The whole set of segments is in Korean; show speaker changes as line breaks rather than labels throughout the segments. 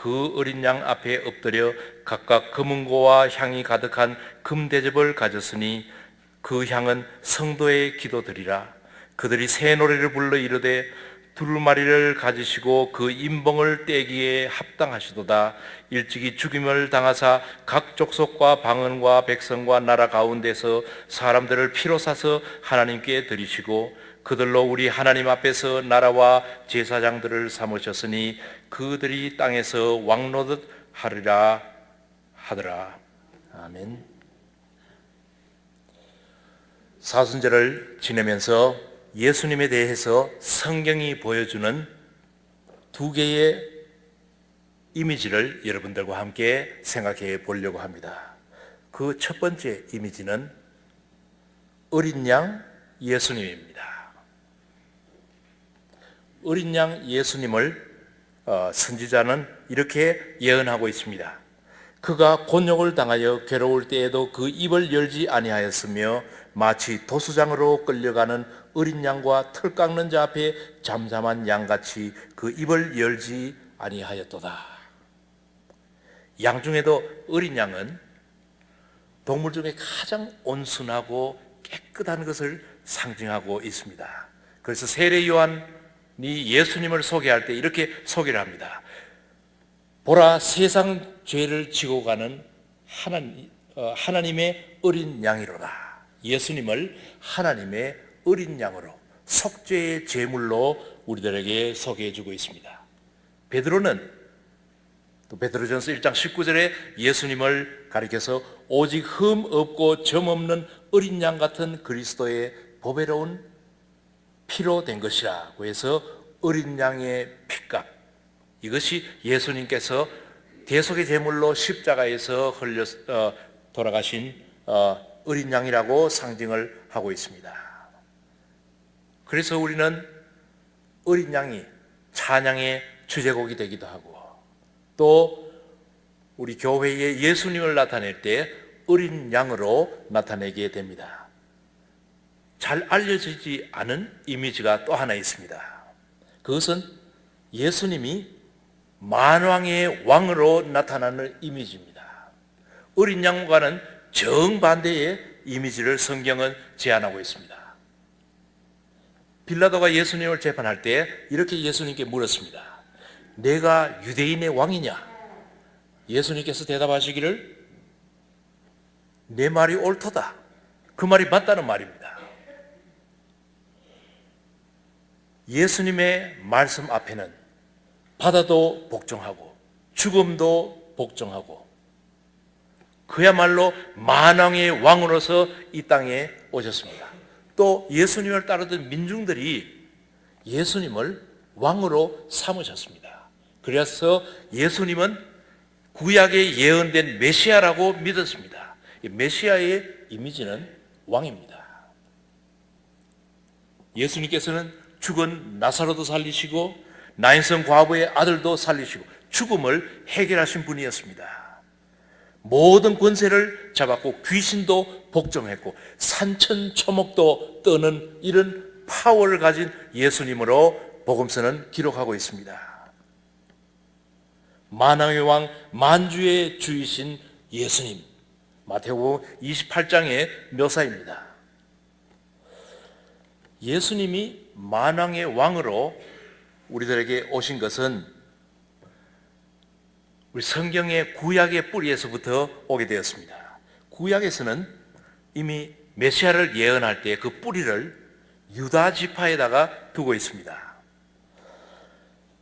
그 어린 양 앞에 엎드려 각각 금은고와 향이 가득한 금대접을 가졌으니 그 향은 성도의 기도들이라. 그들이 새 노래를 불러 이르되 두루마리를 가지시고 그 임봉을 떼기에 합당하시도다. 일찍이 죽임을 당하사 각 족속과 방언과 백성과 나라 가운데서 사람들을 피로 사서 하나님께 드리시고 그들로 우리 하나님 앞에서 나라와 제사장들을 삼으셨으니 그들이 땅에서 왕노릇 하리라 하더라 아멘 사순절을 지내면서 예수님에 대해서 성경이 보여주는 두 개의 이미지를 여러분들과 함께 생각해 보려고 합니다. 그 첫 번째 이미지는 어린 양 예수님입니다. 어린 양 예수님을 어, 선지자는 이렇게 예언하고 있습니다. 그가 곤욕을 당하여 괴로울 때에도 그 입을 열지 아니하였으며 마치 도수장으로 끌려가는 어린 양과 털 깎는 자 앞에 잠잠한 양같이 그 입을 열지 아니하였도다. 양 중에도 어린 양은 동물 중에 가장 온순하고 깨끗한 것을 상징하고 있습니다. 그래서 세례 요한 이 예수님을 소개할 때 이렇게 소개를 합니다. 보라 세상 죄를 지고 가는 하나님, 어, 하나님의 어린 양이로다. 예수님을 하나님의 어린 양으로 속죄의 제물로 우리들에게 소개해 주고 있습니다. 베드로는 또 베드로전서 1장 19절에 예수님을 가리켜서 오직 흠 없고 점 없는 어린 양 같은 그리스도의 보배로운 피로 된 것이라고 해서 어린 양의 피값 이것이 예수님께서 대속의 제물로 십자가에서 흘려 어, 돌아가신 어, 어린 양이라고 상징을 하고 있습니다. 그래서 우리는 어린 양이 찬양의 주제곡이 되기도 하고 또 우리 교회에 예수님을 나타낼 때 어린 양으로 나타내게 됩니다. 잘 알려지지 않은 이미지가 또 하나 있습니다. 그것은 예수님이 만왕의 왕으로 나타나는 이미지입니다. 어린 양과는 정반대의 이미지를 성경은 제안하고 있습니다. 빌라도가 예수님을 재판할 때 이렇게 예수님께 물었습니다. 내가 유대인의 왕이냐? 예수님께서 대답하시기를 내 말이 옳도다. 그 말이 맞다는 말입니다. 예수님의 말씀 앞에는 바다도 복종하고 죽음도 복종하고 그야말로 만왕의 왕으로서 이 땅에 오셨습니다. 또 예수님을 따르던 민중들이 예수님을 왕으로 삼으셨습니다. 그래서 예수님은 구약에 예언된 메시아라고 믿었습니다. 메시아의 이미지는 왕입니다. 예수님께서는 죽은 나사로도 살리시고 나인성 과부의 아들도 살리시고 죽음을 해결하신 분이었습니다. 모든 권세를 잡았고 귀신도 복종했고 산천초목도 떠는 이런 파워를 가진 예수님으로 복음서는 기록하고 있습니다. 만왕의 왕 만주의 주이신 예수님 마태복음 28장의 묘사입니다. 예수님이 만왕의 왕으로 우리들에게 오신 것은 우리 성경의 구약의 뿌리에서부터 오게 되었습니다. 구약에서는 이미 메시아를 예언할 때 그 뿌리를 유다 지파에다가 두고 있습니다.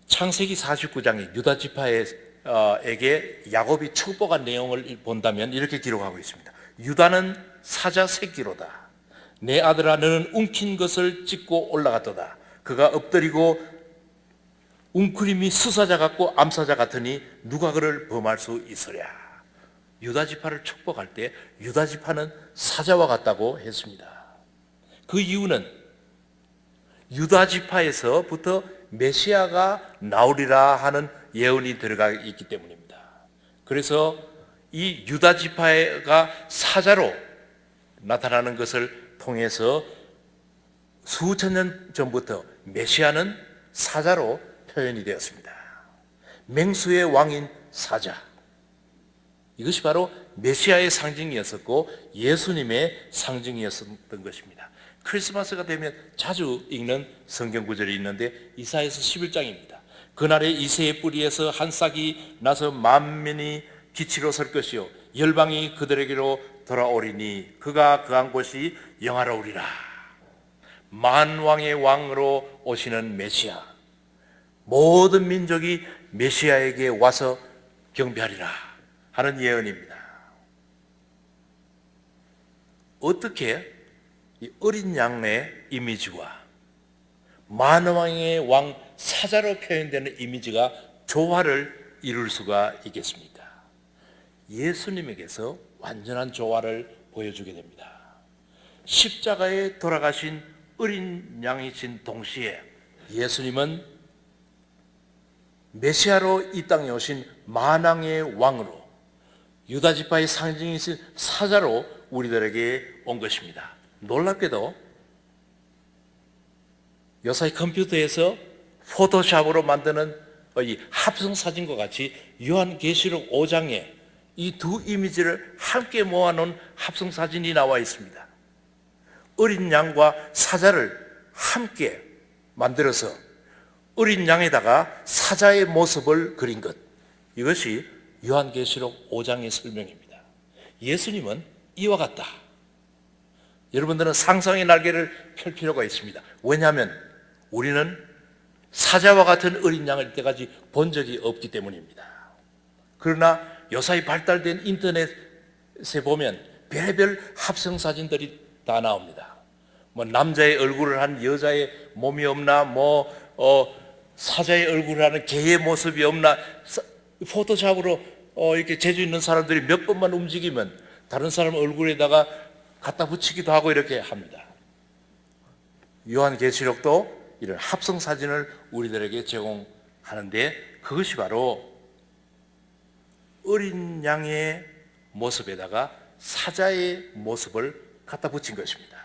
창세기 49장에 유다 지파에게 야곱이 축복한 내용을 본다면 이렇게 기록하고 있습니다. 유다는 사자 새끼로다. 내 아들아 너는 움킨 것을 찢고 올라갔도다. 그가 엎드리고 웅크림이 수사자 같고 암사자 같으니 누가 그를 범할 수 있으랴. 유다 지파를 축복할 때 유다 지파는 사자와 같다고 했습니다. 그 이유는 유다 지파에서부터 메시아가 나오리라 하는 예언이 들어가 있기 때문입니다. 그래서 이 유다 지파가 사자로 나타나는 것을 통해서 수천 년 전부터 메시아는 사자로 표현이 되었습니다. 맹수의 왕인 사자. 이것이 바로 메시아의 상징이었었고 예수님의 상징이었던 것입니다. 크리스마스가 되면 자주 읽는 성경 구절이 있는데 이사에서 11장입니다. 그날에 이새의 뿌리에서 한 싹이 나서 만민이 기치로 설 것이요 열방이 그들에게로 돌아오리니 그가 그한 곳이 영화로우리라. 만왕의 왕으로 오시는 메시아. 모든 민족이 메시아에게 와서 경배하리라 하는 예언입니다. 어떻게 이 어린 양의 이미지와 만왕의 왕 사자로 표현되는 이미지가 조화를 이룰 수가 있겠습니까? 예수님에게서 완전한 조화를 보여주게 됩니다. 십자가에 돌아가신 어린 양이신 동시에 예수님은 메시아로 이 땅에 오신 만왕의 왕으로 유다 지파의 상징이신 사자로 우리들에게 온 것입니다. 놀랍게도 요사이 컴퓨터에서 포토샵으로 만드는 이 합성 사진과 같이 요한 계시록 5장에 이 두 이미지를 함께 모아놓은 합성 사진이 나와 있습니다. 어린 양과 사자를 함께 만들어서 어린 양에다가 사자의 모습을 그린 것. 이것이 요한계시록 5장의 설명입니다. 예수님은 이와 같다. 여러분들은 상상의 날개를 펼 필요가 있습니다. 왜냐하면 우리는 사자와 같은 어린 양을 이때까지 본 적이 없기 때문입니다. 그러나 요사이 발달된 인터넷에 보면 별의별 합성 사진들이 다 나옵니다. 뭐 남자의 얼굴을 한 여자의 몸이 없나, 뭐 어, 사자의 얼굴을 하는 개의 모습이 없나, 사- 포토샵으로 어, 이렇게 재주 있는 사람들이 몇 번만 움직이면 다른 사람 얼굴에다가 갖다 붙이기도 하고 이렇게 합니다. 요한계시록도 이런 합성 사진을 우리들에게 제공하는데 그것이 바로 어린 양의 모습에다가 사자의 모습을 갖다 붙인 것입니다.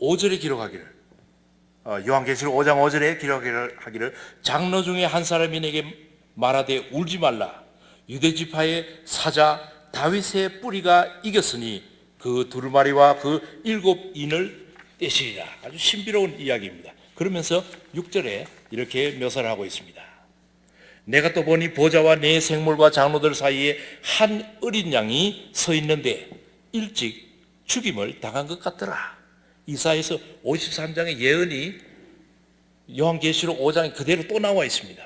5절에 기록하기를 어, 요한계시록 5장 5절에 기록하기를 장로 중에 한 사람이 내게 말하되 울지 말라 유대 지파의 사자 다윗의 뿌리가 이겼으니 그 두루마리와 그 일곱 인을 떼시리라 아주 신비로운 이야기입니다. 그러면서 6절에 이렇게 묘사를 하고 있습니다. 내가 또 보니 보좌와 내 생물과 장로들 사이에 한 어린 양이 서 있는데 일찍 죽임을 당한 것 같더라. 이사에서 53장의 예언이 요한계시록 5장에 그대로 또 나와 있습니다.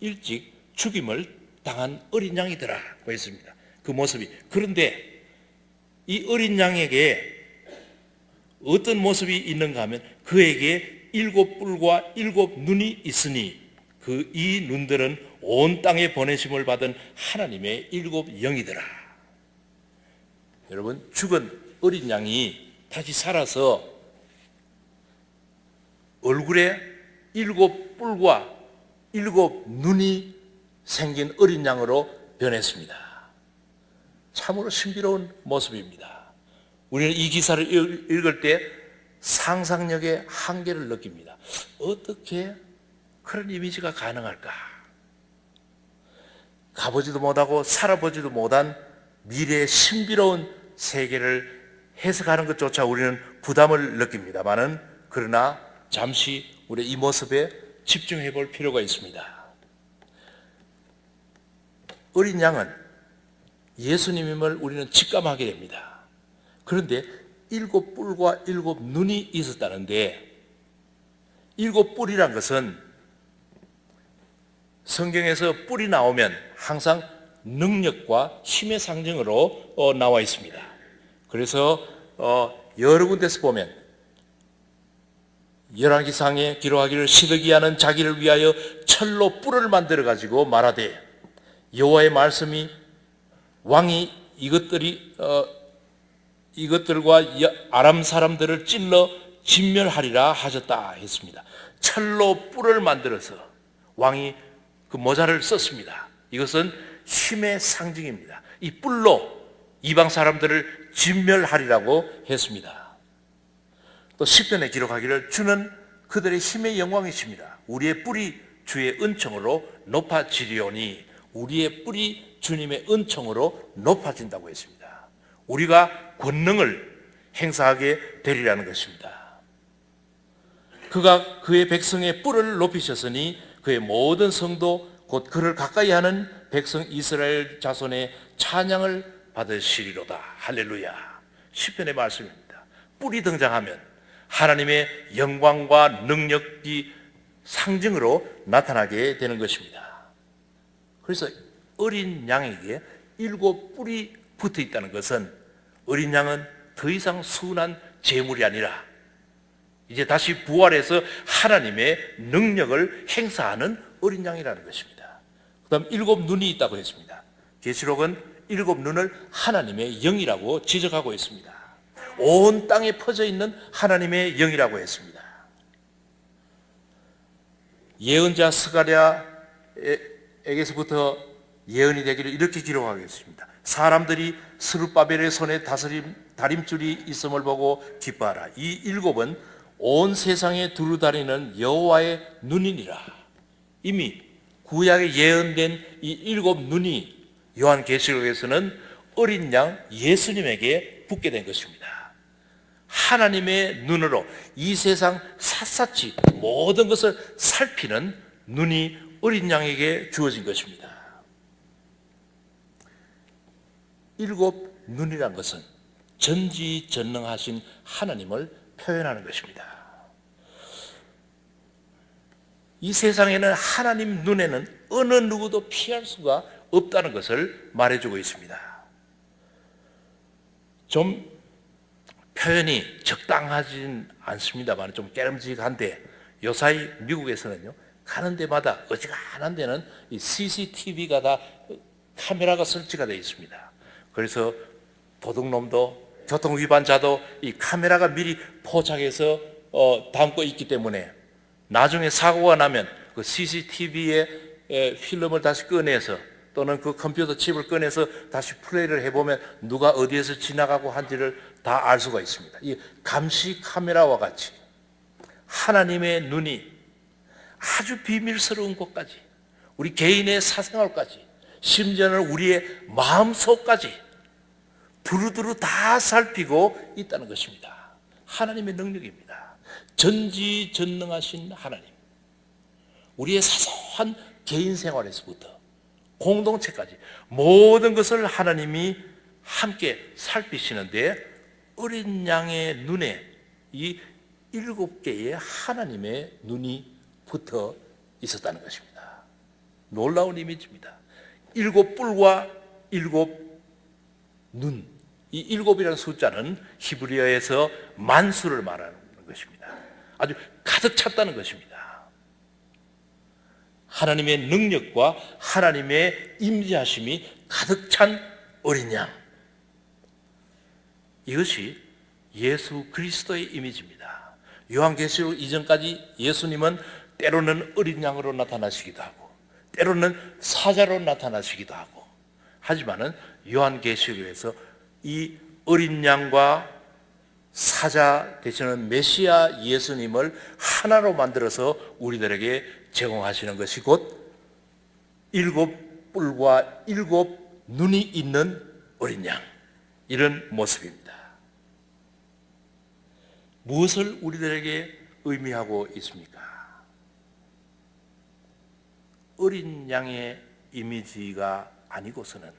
일찍 죽임을 당한 어린 양이더라 고 했습니다. 그 모습이. 그런데 이 어린 양에게 어떤 모습이 있는가 하면 그에게 일곱 뿔과 일곱 눈이 있으니 그 이 눈들은 온 땅에 보내심을 받은 하나님의 일곱 영이더라. 여러분 죽은 어린 양이 다시 살아서 얼굴에 일곱 뿔과 일곱 눈이 생긴 어린 양으로 변했습니다. 참으로 신비로운 모습입니다. 우리는 이 기사를 읽- 읽을 때 상상력의 한계를 느낍니다. 어떻게 그런 이미지가 가능할까? 가보지도 못하고 살아보지도 못한 미래의 신비로운 세계를 해석하는 것조차 우리는 부담을 느낍니다만은 그러나 잠시 우리 이 모습에 집중해 볼 필요가 있습니다. 어린 양은 예수님임을 우리는 직감하게 됩니다. 그런데 일곱 뿔과 일곱 눈이 있었다는데 일곱 뿔이란 것은 성경에서 뿔이 나오면 항상 능력과 힘의 상징으로 어, 나와 있습니다. 그래서 어, 여러 군데서 보면 열왕기상에 기록하기를 시드기야는 자기를 위하여 철로 뿔을 만들어 가지고 말하되 여호와의 말씀이 왕이 이것들이 어, 이것들과 여- 아람 사람들을 찔러 진멸하리라 하셨다 했습니다. 철로 뿔을 만들어서 왕이 그 모자를 썼습니다. 이것은 힘의 상징입니다. 이 뿔로 이방 사람들을 진멸하리라고 했습니다. 또 10편에 기록하기를 주는 그들의 힘의 영광이십니다. 우리의 뿔이 주의 은총으로 높아지리오니 우리의 뿔이 주님의 은총으로 높아진다고 했습니다. 우리가 권능을 행사하게 되리라는 것입니다. 그가 그의 백성의 뿔을 높이셨으니 그의 모든 성도 곧 그를 가까이 하는 백성 이스라엘 자손의 찬양을 받으시리로다. 할렐루야. 시편의 말씀입니다. 뿔이 등장하면 하나님의 영광과 능력이 상징으로 나타나게 되는 것입니다. 그래서 어린 양에게 일곱 뿔이 붙어 있다는 것은 어린 양은 더 이상 순한 재물이 아니라 이제 다시 부활해서 하나님의 능력을 행사하는 어린 양이라는 것입니다. 그다음 일곱 눈이 있다고 했습니다. 계시록은 일곱 눈을 하나님의 영이라고 지적하고 있습니다. 온 땅에 퍼져 있는 하나님의 영이라고 했습니다. 예언자 스가랴에게서부터 예언이 되기를 이렇게 기록하겠습니다. 사람들이 스룹바벨의 손에 다스림 다림줄이 있음을 보고 기뻐하라. 이 일곱은 온 세상에 두루다니는 여호와의 눈이니라. 이미 구약에 예언된 이 일곱 눈이 요한계시록에서는 어린 양 예수님에게 붙게 된 것입니다. 하나님의 눈으로 이 세상 샅샅이 모든 것을 살피는 눈이 어린 양에게 주어진 것입니다. 일곱 눈이란 것은 전지전능하신 하나님을 표현하는 것입니다. 이 세상에는 하나님 눈에는 어느 누구도 피할 수가 없다는 것을 말해주고 있습니다. 좀 표현이 적당하진 않습니다만 좀 깨름직한데 요사이 미국에서는요 가는 데마다 어지간한 데는 이 CCTV가 다 카메라가 설치가 되어 있습니다. 그래서 도둑놈도 교통 위반자도 이 카메라가 미리 포착해서 어, 담고 있기 때문에 나중에 사고가 나면 그 CCTV에 필름을 다시 꺼내서 또는 그 컴퓨터 칩을 꺼내서 다시 플레이를 해보면 누가 어디에서 지나가고 한지를 다 알 수가 있습니다. 이 감시 카메라와 같이 하나님의 눈이 아주 비밀스러운 곳까지 우리 개인의 사생활까지 심지어는 우리의 마음속까지 두루두루 다 살피고 있다는 것입니다. 하나님의 능력입니다. 전지전능하신 하나님. 우리의 사소한 개인 생활에서부터 공동체까지 모든 것을 하나님이 함께 살피시는데 어린 양의 눈에 이 일곱 개의 하나님의 눈이 붙어 있었다는 것입니다. 놀라운 이미지입니다. 일곱 뿔과 일곱 눈. 이 일곱이라는 숫자는 히브리어에서 만수를 말하는 것입니다. 아주 가득 찼다는 것입니다. 하나님의 능력과 하나님의 임재하심이 가득 찬 어린 양. 이것이 예수 그리스도의 이미지입니다. 요한계시록 이전까지 예수님은 때로는 어린 양으로 나타나시기도 하고 때로는 사자로 나타나시기도 하고 하지만은 요한계시록에서 이 어린 양과 사자 되시는 메시아 예수님을 하나로 만들어서 우리들에게 제공하시는 것이 곧 일곱 뿔과 일곱 눈이 있는 어린 양 이런 모습입니다. 무엇을 우리들에게 의미하고 있습니까? 어린 양의 이미지가 아니고서는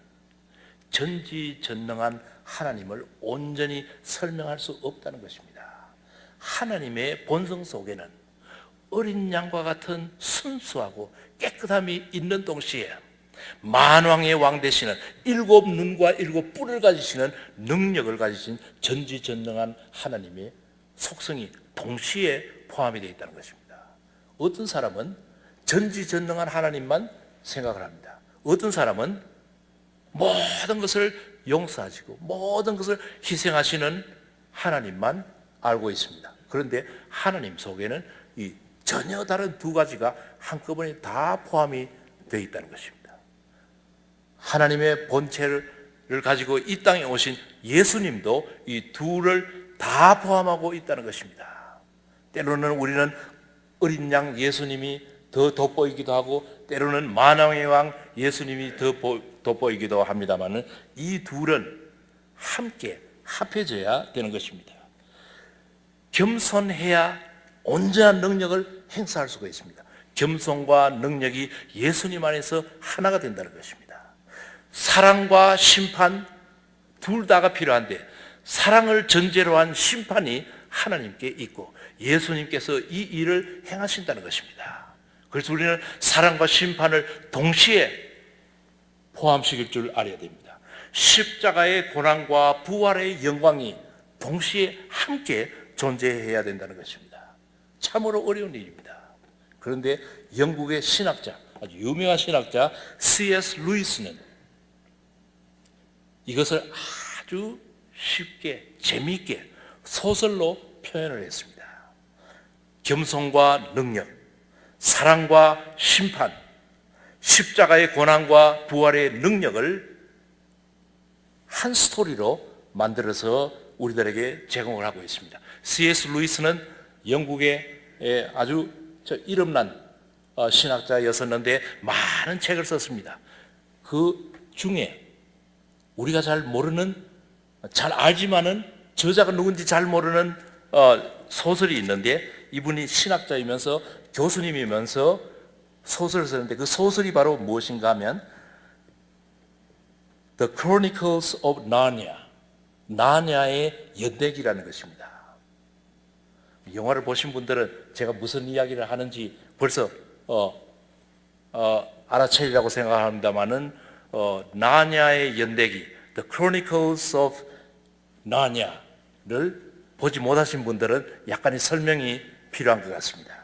전지전능한 하나님을 온전히 설명할 수 없다는 것입니다. 하나님의 본성 속에는 어린 양과 같은 순수하고 깨끗함이 있는 동시에 만왕의 왕 되시는 일곱 눈과 일곱 뿔을 가지시는 능력을 가지신 전지전능한 하나님의 속성이 동시에 포함이 되어 있다는 것입니다. 어떤 사람은 전지전능한 하나님만 생각을 합니다. 어떤 사람은 모든 것을 용서하시고 모든 것을 희생하시는 하나님만 알고 있습니다. 그런데 하나님 속에는 이 전혀 다른 두 가지가 한꺼번에 다 포함이 되어 있다는 것입니다. 하나님의 본체를 가지고 이 땅에 오신 예수님도 이 둘을 다 포함하고 있다는 것입니다. 때로는 우리는 어린 양 예수님이 더 돋보이기도 하고 때로는 만왕의 왕 예수님이 돋보이기도 합니다만은 이 둘은 함께 합해져야 되는 것입니다. 겸손해야 온전한 능력을 행사할 수가 있습니다. 겸손과 능력이 예수님 안에서 하나가 된다는 것입니다. 사랑과 심판 둘 다가 필요한데 사랑을 전제로 한 심판이 하나님께 있고 예수님께서 이 일을 행하신다는 것입니다. 그래서 우리는 사랑과 심판을 동시에 포함시킬 줄 알아야 됩니다. 십자가의 고난과 부활의 영광이 동시에 함께 존재해야 된다는 것입니다. 참으로 어려운 일입니다. 그런데 영국의 신학자, 아주 유명한 신학자 C.S. 루이스는 이것을 아주 쉽게 재미있게 소설로 표현을 했습니다. 겸손과 능력, 사랑과 심판, 십자가의 고난과 부활의 능력을 한 스토리로 만들어서 우리들에게 제공을 하고 있습니다. C.S. 루이스는 영국의 예, 아주 저 이름난 어, 신학자였었는데 많은 책을 썼습니다. 그 중에 우리가 잘 모르는 잘 알지만은 저자가 누군지 잘 모르는 어, 소설이 있는데 이분이 신학자이면서 교수님이면서 소설을 썼는데 그 소설이 바로 무엇인가 하면 The Chronicles of Narnia 나냐의 연대기라는 것입니다. 영화를 보신 분들은 제가 무슨 이야기를 하는지 벌써 어, 어, 알아채리라고 생각합니다만은 어, 나냐의 연대기, The Chronicles of Narnia를 보지 못하신 분들은 약간의 설명이 필요한 것 같습니다.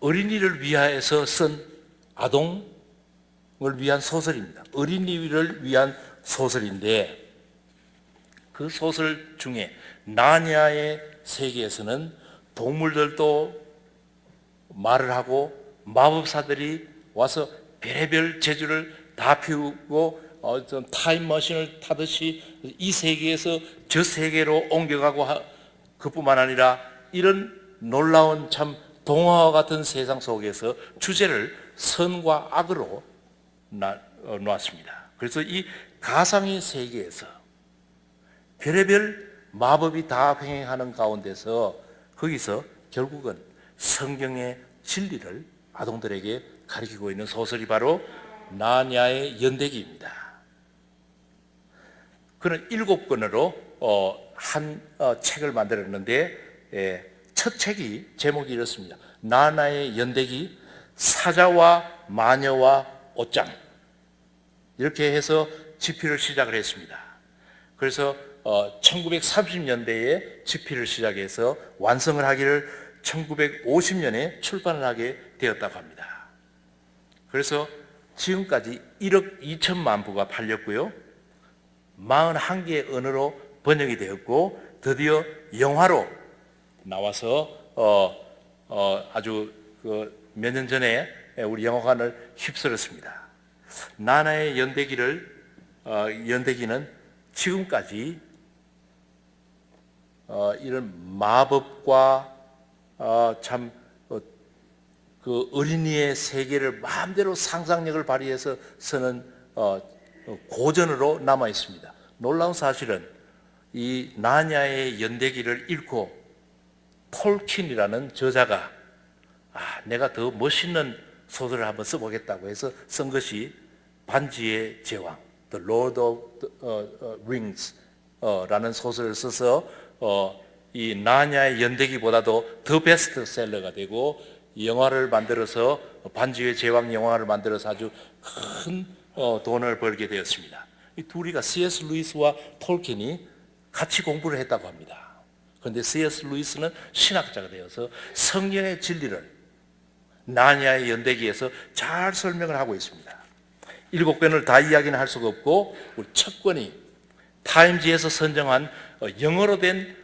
어린이를 위하여서 쓴 아동을 위한 소설입니다. 어린이를 위한 소설인데 그 소설 중에 나냐의 세계에서는 동물들도 말을 하고 마법사들이 와서 별의별 재주를 다 피우고 어떤 타임머신을 타듯이 이 세계에서 저 세계로 옮겨가고 하- 그뿐만 아니라 이런 놀라운 참 동화와 같은 세상 속에서 주제를 선과 악으로 나- 어, 놓았습니다. 그래서 이 가상의 세계에서 별의별 마법이 다 횡행하는 가운데서 거기서 결국은 성경의 진리를 아동들에게 가르치고 있는 소설이 바로 나냐의 연대기입니다. 그는 일곱 권으로 어, 한 어, 책을 만들었는데 예, 첫 책이 제목이 이렇습니다. 나나의 연대기 사자와 마녀와 옷장 이렇게 해서 집필을 시작을 했습니다. 그래서 어, 1930년대에 집필을 시작해서 완성을 하기를 1950년에 출판을 하게 되었다고 합니다. 그래서 지금까지 1억 2천만 부가 팔렸고요. 41개의 언어로 번역이 되었고 드디어 영화로 나와서 어, 어, 아주 그 몇 년 전에 우리 영화관을 휩쓸었습니다. 나나의 연대기를 어, 연대기는 지금까지 어, 이런 마법과 어, 참 어, 그 어린이의 세계를 마음대로 상상력을 발휘해서 쓰는 어, 어, 고전으로 남아 있습니다. 놀라운 사실은 이 나냐의 연대기를 읽고 톨킨이라는 저자가 아, 내가 더 멋있는 소설을 한번 써보겠다고 해서 쓴 것이 반지의 제왕, The Lord of the, 어, 어, Rings 어, 라는 소설을 써서 어, 이 나냐의 연대기보다도 더 베스트셀러가 되고 영화를 만들어서 반지의 제왕 영화를 만들어서 아주 큰 어, 돈을 벌게 되었습니다. 이 둘이가 C.S. 루이스와 톨킨이 같이 공부를 했다고 합니다. 그런데 C.S. 루이스는 신학자가 되어서 성경의 진리를 나니아의 연대기에서 잘 설명을 하고 있습니다. 일곱 권을 다 이야기는 할 수가 없고 우리 첫 권이 타임지에서 선정한 어, 영어로 된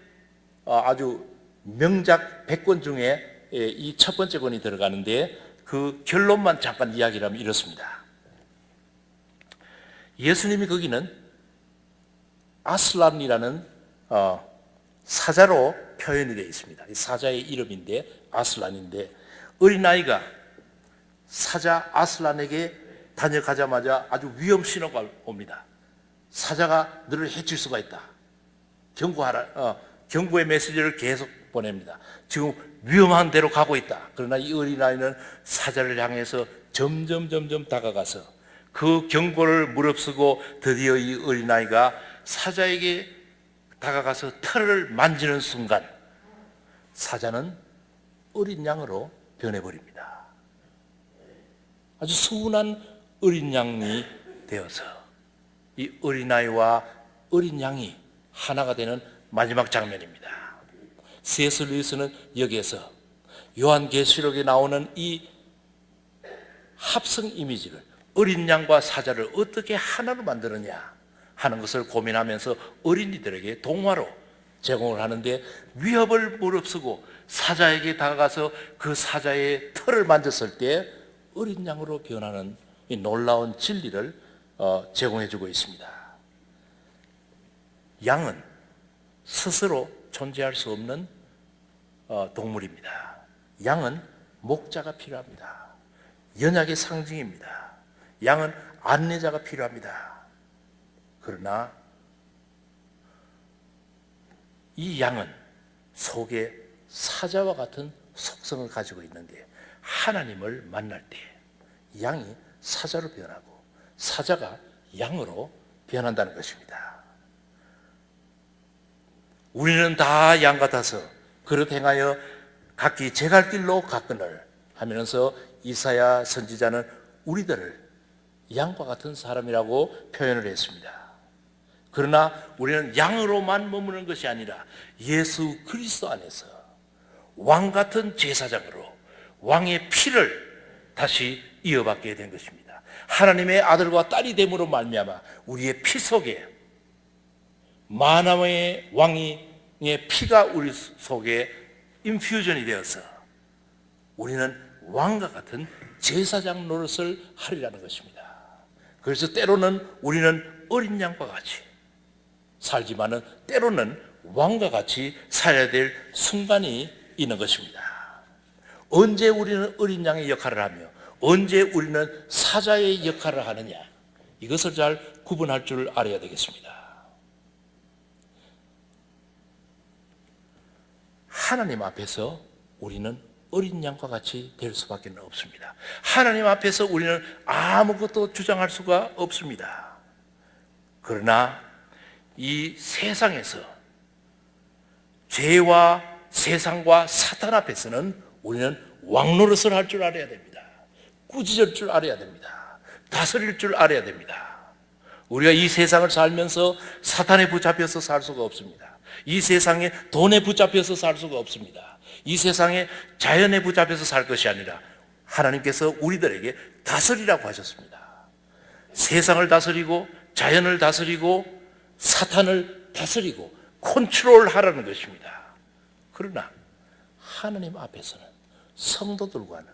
어, 아주 명작 100권 중에 이 첫 번째 권이 들어가는데 그 결론만 잠깐 이야기를 하면 이렇습니다. 예수님이 거기는 아슬란이라는 어, 사자로 표현이 되어 있습니다. 이 사자의 이름인데 아슬란인데 어린아이가 사자 아슬란에게 다녀가자마자 아주 위험 신호가 옵니다. 사자가 너를 해칠 수가 있다. 경고하라. 어, 경고의 메시지를 계속 보냅니다. 지금 위험한 데로 가고 있다. 그러나 이 어린아이는 사자를 향해서 점점 점점 다가가서 그 경고를 무릅쓰고 드디어 이 어린아이가 사자에게 다가가서 털을 만지는 순간 사자는 어린 양으로 변해버립니다. 아주 순한 어린 양이 되어서 이 어린아이와 어린 양이 하나가 되는 마지막 장면입니다. C.S. 루이스는 여기에서 요한계시록에 나오는 이 합성 이미지를 어린 양과 사자를 어떻게 하나로 만드느냐 하는 것을 고민하면서 어린이들에게 동화로 제공을 하는데 위협을 무릅쓰고 사자에게 다가가서 그 사자의 털을 만졌을 때 어린 양으로 변하는 이 놀라운 진리를 어, 제공해 주고 있습니다. 양은 스스로 존재할 수 없는 어, 동물입니다. 양은 목자가 필요합니다. 연약의 상징입니다. 양은 안내자가 필요합니다. 그러나 이 양은 속에 사자와 같은 속성을 가지고 있는데 하나님을 만날 때 양이 사자로 변하고 사자가 양으로 변한다는 것입니다. 우리는 다 양 같아서 그릇 행하여 각기 제 갈 길로 가거늘 하면서 이사야 선지자는 우리들을 양과 같은 사람이라고 표현을 했습니다. 그러나 우리는 양으로만 머무는 것이 아니라 예수 그리스도 안에서 왕 같은 제사장으로 왕의 피를 다시 이어받게 된 것입니다. 하나님의 아들과 딸이 됨으로 말미암아 우리의 피 속에 마나의 왕의 피가 우리 속에 인퓨전이 되어서 우리는 왕과 같은 제사장 노릇을 하리라는 것입니다. 그래서 때로는 우리는 어린 양과 같이 살지만은 때로는 왕과 같이 살아야 될 순간이 있는 것입니다. 언제 우리는 어린 양의 역할을 하며 언제 우리는 사자의 역할을 하느냐 이것을 잘 구분할 줄 알아야 되겠습니다. 하나님 앞에서 우리는 어린 양과 같이 될 수밖에 없습니다. 하나님 앞에서 우리는 아무것도 주장할 수가 없습니다. 그러나 이 세상에서 죄와 세상과 사탄 앞에서는 우리는 왕노릇을 할 줄 알아야 됩니다. 꾸짖을 줄 알아야 됩니다. 다스릴 줄 알아야 됩니다. 우리가 이 세상을 살면서 사탄에 붙잡혀서 살 수가 없습니다. 이 세상에 돈에 붙잡혀서 살 수가 없습니다. 이 세상에 자연에 붙잡혀서 살 것이 아니라 하나님께서 우리들에게 다스리라고 하셨습니다. 세상을 다스리고 자연을 다스리고 사탄을 다스리고 컨트롤 하라는 것입니다. 그러나 하나님 앞에서는 성도들과는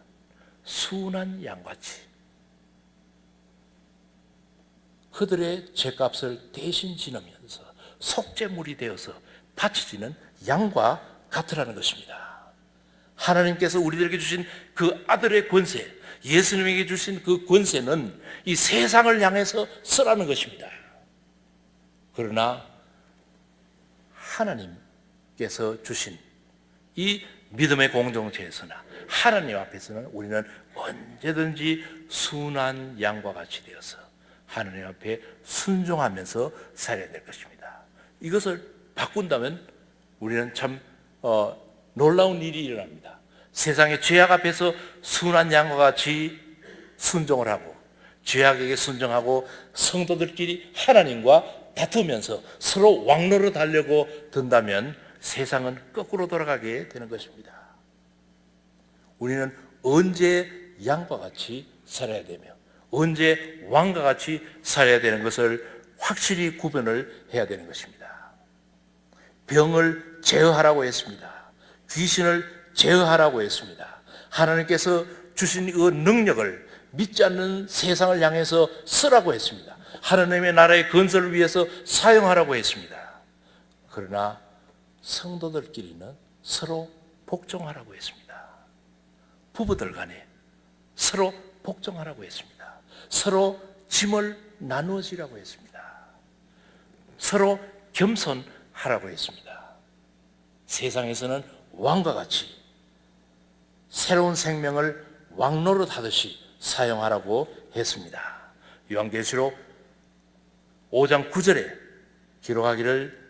순한 양같이 그들의 죄값을 대신 지르면서 속죄물이 되어서 바쳐지는 양과 같으라는 것입니다. 하나님께서 우리들에게 주신 그 아들의 권세, 예수님에게 주신 그 권세는 이 세상을 향해서 쓰라는 것입니다. 그러나 하나님께서 주신 이 믿음의 공동체에서나 하나님 앞에서는 우리는 언제든지 순한 양과 같이 되어서 하나님 앞에 순종하면서 살아야 될 것입니다. 이것을 바꾼다면 우리는 참 어, 놀라운 일이 일어납니다. 세상의 죄악 앞에서 순한 양과 같이 순종을 하고 죄악에게 순종하고 성도들끼리 하나님과 다투면서 서로 왕로로 달려고 든다면 세상은 거꾸로 돌아가게 되는 것입니다. 우리는 언제 양과 같이 살아야 되며 언제 왕과 같이 살아야 되는 것을 확실히 구분을 해야 되는 것입니다. 병을 제어하라고 했습니다. 귀신을 제어하라고 했습니다. 하나님께서 주신 그 능력을 믿지 않는 세상을 향해서 쓰라고 했습니다. 하나님의 나라의 건설을 위해서 사용하라고 했습니다. 그러나 성도들끼리는 서로 복종하라고 했습니다. 부부들 간에 서로 복종하라고 했습니다. 서로 짐을 나누어지라고 했습니다. 서로 겸손하라고 했습니다. 세상에서는 왕과 같이 새로운 생명을 왕노릇 하듯이 사용하라고 했습니다. 요한계시록 5장 9절에 기록하기를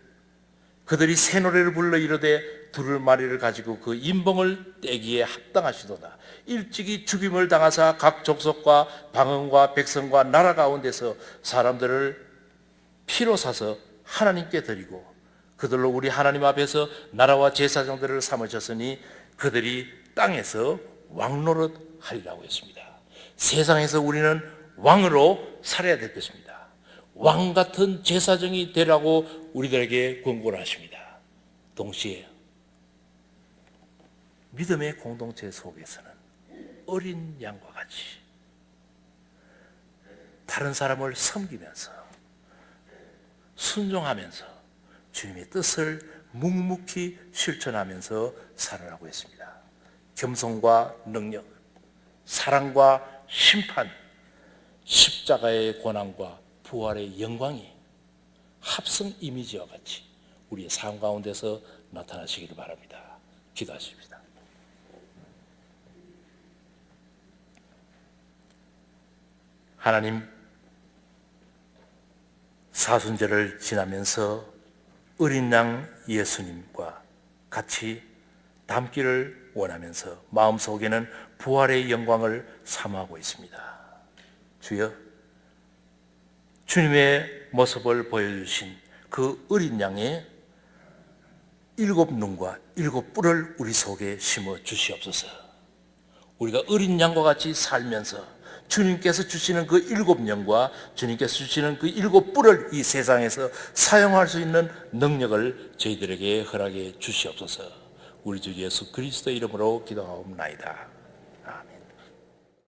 그들이 새 노래를 불러 이르되 두루마리를 가지고 그 인봉을 떼기에 합당하시도다. 일찍이 죽임을 당하사 각 족속과 방언과 백성과 나라 가운데서 사람들을 피로 사서 하나님께 드리고 그들로 우리 하나님 앞에서 나라와 제사장들을 삼으셨으니 그들이 땅에서 왕노릇 하리라고 했습니다. 세상에서 우리는 왕으로 살아야 될 것입니다. 왕 같은 제사장이 되라고 우리들에게 권고를 하십니다. 동시에 믿음의 공동체 속에서는 어린 양과 같이 다른 사람을 섬기면서 순종하면서 주님의 뜻을 묵묵히 실천하면서 살아라고 했습니다. 겸손과 능력, 사랑과 심판, 십자가의 고난과 부활의 영광이 합성 이미지와 같이 우리의 삶 가운데서 나타나시기를 바랍니다. 기도하십시다. 하나님, 사순절을 지나면서 어린 양 예수님과 같이 담기를 원하면서 마음속에는 부활의 영광을 사모하고 있습니다. 주여, 주님의 모습을 보여주신 그 어린 양의 일곱 눈과 일곱 뿔을 우리 속에 심어 주시옵소서. 우리가 어린 양과 같이 살면서 주님께서 주시는 그 일곱 영과 주님께서 주시는 그 일곱 뿔을 이 세상에서 사용할 수 있는 능력을 저희들에게 허락해 주시옵소서. 우리 주 예수 그리스도 이름으로 기도하옵나이다.